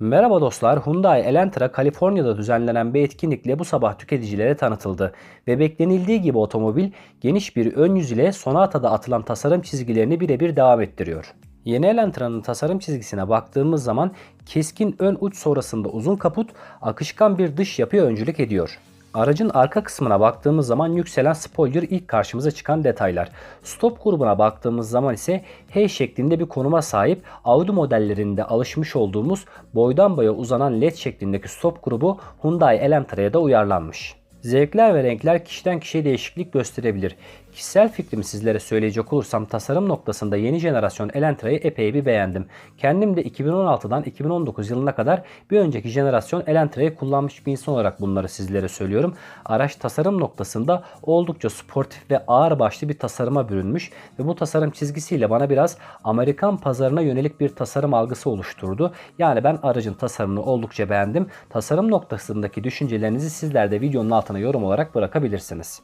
Merhaba dostlar, Hyundai Elantra Kaliforniya'da düzenlenen bir etkinlikle bu sabah tüketicilere tanıtıldı ve beklenildiği gibi otomobil geniş bir ön yüz ile Sonata'da atılan tasarım çizgilerini birebir devam ettiriyor. Yeni Elantra'nın tasarım çizgisine baktığımız zaman keskin ön uç sonrasında uzun kaput, akışkan bir dış yapıya öncülük ediyor. Aracın arka kısmına baktığımız zaman yükselen spoiler ilk karşımıza çıkan detaylar. Stop grubuna baktığımız zaman ise H şeklinde bir konuma sahip Audi modellerinde alışmış olduğumuz boydan boya uzanan led şeklindeki stop grubu Hyundai Elantra'ya da uyarlanmış. Zevkler ve renkler kişiden kişiye değişiklik gösterebilir. Kişisel fikrimi sizlere söyleyecek olursam tasarım noktasında yeni jenerasyon Elantra'yı epey bir beğendim. Kendim de 2016'dan 2019 yılına kadar bir önceki jenerasyon Elantra'yı kullanmış bir insan olarak bunları sizlere söylüyorum. Araç tasarım noktasında oldukça sportif ve ağır başlı bir tasarıma bürünmüş ve bu tasarım çizgisiyle bana biraz Amerikan pazarına yönelik bir tasarım algısı oluşturdu. Yani ben aracın tasarımını oldukça beğendim. Tasarım noktasındaki düşüncelerinizi sizler de videonun altına yorum olarak bırakabilirsiniz.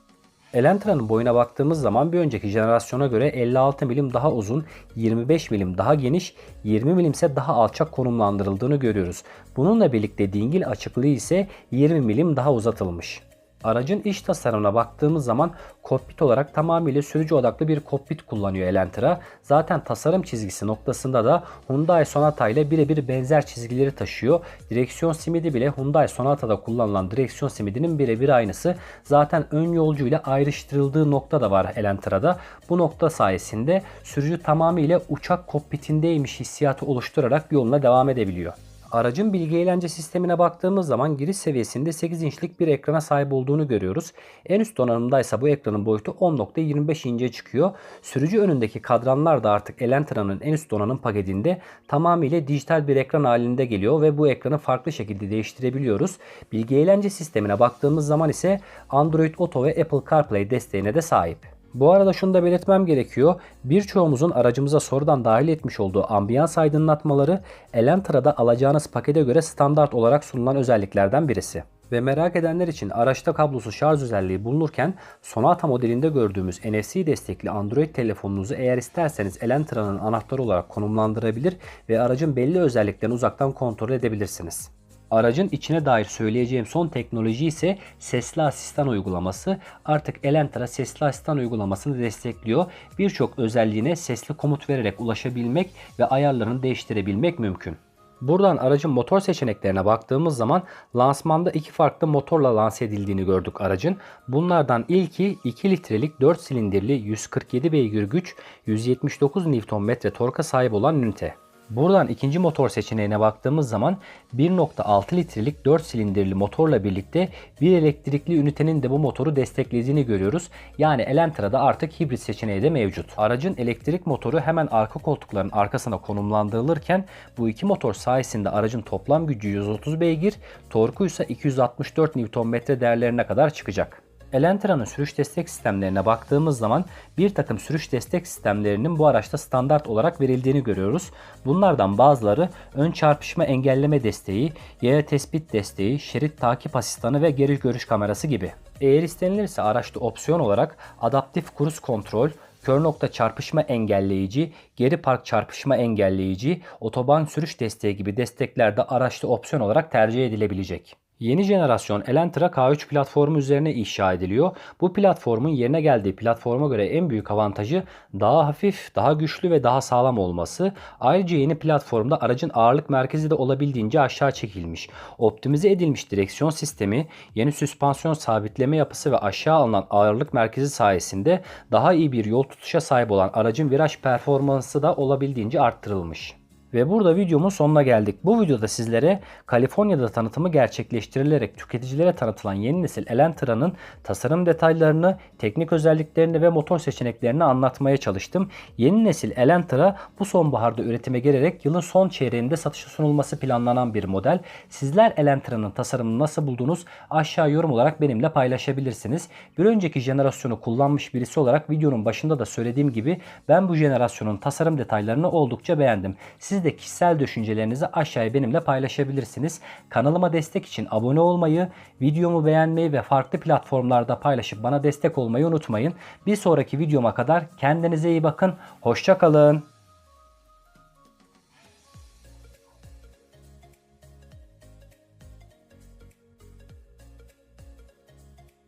Elantra'nın boyuna baktığımız zaman bir önceki jenerasyona göre 56 milim daha uzun, 25 milim daha geniş, 20 milim ise daha alçak konumlandırıldığını görüyoruz. Bununla birlikte dingil açıklığı ise 20 milim daha uzatılmış. Aracın iç tasarımına baktığımız zaman kokpit olarak tamamıyla sürücü odaklı bir kokpit kullanıyor Elantra. Zaten tasarım çizgisi noktasında da Hyundai Sonata ile birebir benzer çizgileri taşıyor. Direksiyon simidi bile Hyundai Sonata'da kullanılan direksiyon simidinin birebir aynısı. Zaten ön yolcu ile ayrıştırıldığı nokta da var Elantra'da. Bu nokta sayesinde sürücü tamamıyla uçak kokpitindeymiş hissiyatı oluşturarak yoluna devam edebiliyor. Aracın bilgi eğlence sistemine baktığımız zaman giriş seviyesinde 8 inçlik bir ekrana sahip olduğunu görüyoruz. En üst donanımdaysa bu ekranın boyutu 10.25 ince çıkıyor. Sürücü önündeki kadranlar da artık Elantra'nın en üst donanım paketinde tamamıyla dijital bir ekran halinde geliyor ve bu ekranı farklı şekilde değiştirebiliyoruz. Bilgi eğlence sistemine baktığımız zaman ise Android Auto ve Apple CarPlay desteğine de sahip. Bu arada şunu da belirtmem gerekiyor. Birçoğumuzun aracımıza sonradan dahil etmiş olduğu ambiyans aydınlatmaları Elantra'da alacağınız pakete göre standart olarak sunulan özelliklerden birisi. Ve merak edenler için araçta kablosuz şarj özelliği bulunurken Sonata modelinde gördüğümüz NFC destekli Android telefonunuzu eğer isterseniz Elantra'nın anahtarı olarak konumlandırabilir ve aracın belli özelliklerini uzaktan kontrol edebilirsiniz. Aracın içine dair söyleyeceğim son teknoloji ise sesli asistan uygulaması. Artık Elantra sesli asistan uygulamasını destekliyor. Birçok özelliğine sesli komut vererek ulaşabilmek ve ayarlarını değiştirebilmek mümkün. Buradan aracın motor seçeneklerine baktığımız zaman lansmanda iki farklı motorla lanse edildiğini gördük aracın. Bunlardan ilki 2 litrelik 4 silindirli 147 beygir güç 179 Nm torka sahip olan ünite. Buradan ikinci motor seçeneğine baktığımız zaman 1.6 litrelik 4 silindirli motorla birlikte bir elektrikli ünitenin de bu motoru desteklediğini görüyoruz. Yani Elantra'da artık hibrit seçeneği de mevcut. Aracın elektrik motoru hemen arka koltukların arkasına konumlandırılırken bu iki motor sayesinde aracın toplam gücü 130 beygir, torku ise 264 Nm değerlerine kadar çıkacak. Elantra'nın sürüş destek sistemlerine baktığımız zaman bir takım sürüş destek sistemlerinin bu araçta standart olarak verildiğini görüyoruz. Bunlardan bazıları ön çarpışma engelleme desteği, yaya tespit desteği, şerit takip asistanı ve geri görüş kamerası gibi. Eğer istenilirse araçta opsiyon olarak adaptif kruz kontrol, kör nokta çarpışma engelleyici, geri park çarpışma engelleyici, otoban sürüş desteği gibi destekler de araçta opsiyon olarak tercih edilebilecek. Yeni jenerasyon Elantra K3 platformu üzerine inşa ediliyor. Bu platformun yerine geldiği platforma göre en büyük avantajı daha hafif, daha güçlü ve daha sağlam olması. Ayrıca yeni platformda aracın ağırlık merkezi de olabildiğince aşağı çekilmiş. Optimize edilmiş direksiyon sistemi, yeni süspansiyon sabitleme yapısı ve aşağı alınan ağırlık merkezi sayesinde daha iyi bir yol tutuşa sahip olan aracın viraj performansı da olabildiğince arttırılmış. Ve burada videomun sonuna geldik. Bu videoda sizlere Kaliforniya'da tanıtımı gerçekleştirilerek tüketicilere tanıtılan yeni nesil Elantra'nın tasarım detaylarını, teknik özelliklerini ve motor seçeneklerini anlatmaya çalıştım. Yeni nesil Elantra bu sonbaharda üretime girerek yılın son çeyreğinde satışa sunulması planlanan bir model. Sizler Elantra'nın tasarımını nasıl buldunuz? Aşağı yorum olarak benimle paylaşabilirsiniz. Bir önceki jenerasyonu kullanmış birisi olarak videonun başında da söylediğim gibi ben bu jenerasyonun tasarım detaylarını oldukça beğendim. Siz de kişisel düşüncelerinizi aşağıya benimle paylaşabilirsiniz. Kanalıma destek için abone olmayı, videomu beğenmeyi ve farklı platformlarda paylaşıp bana destek olmayı unutmayın. Bir sonraki videoma kadar kendinize iyi bakın. Hoşçakalın.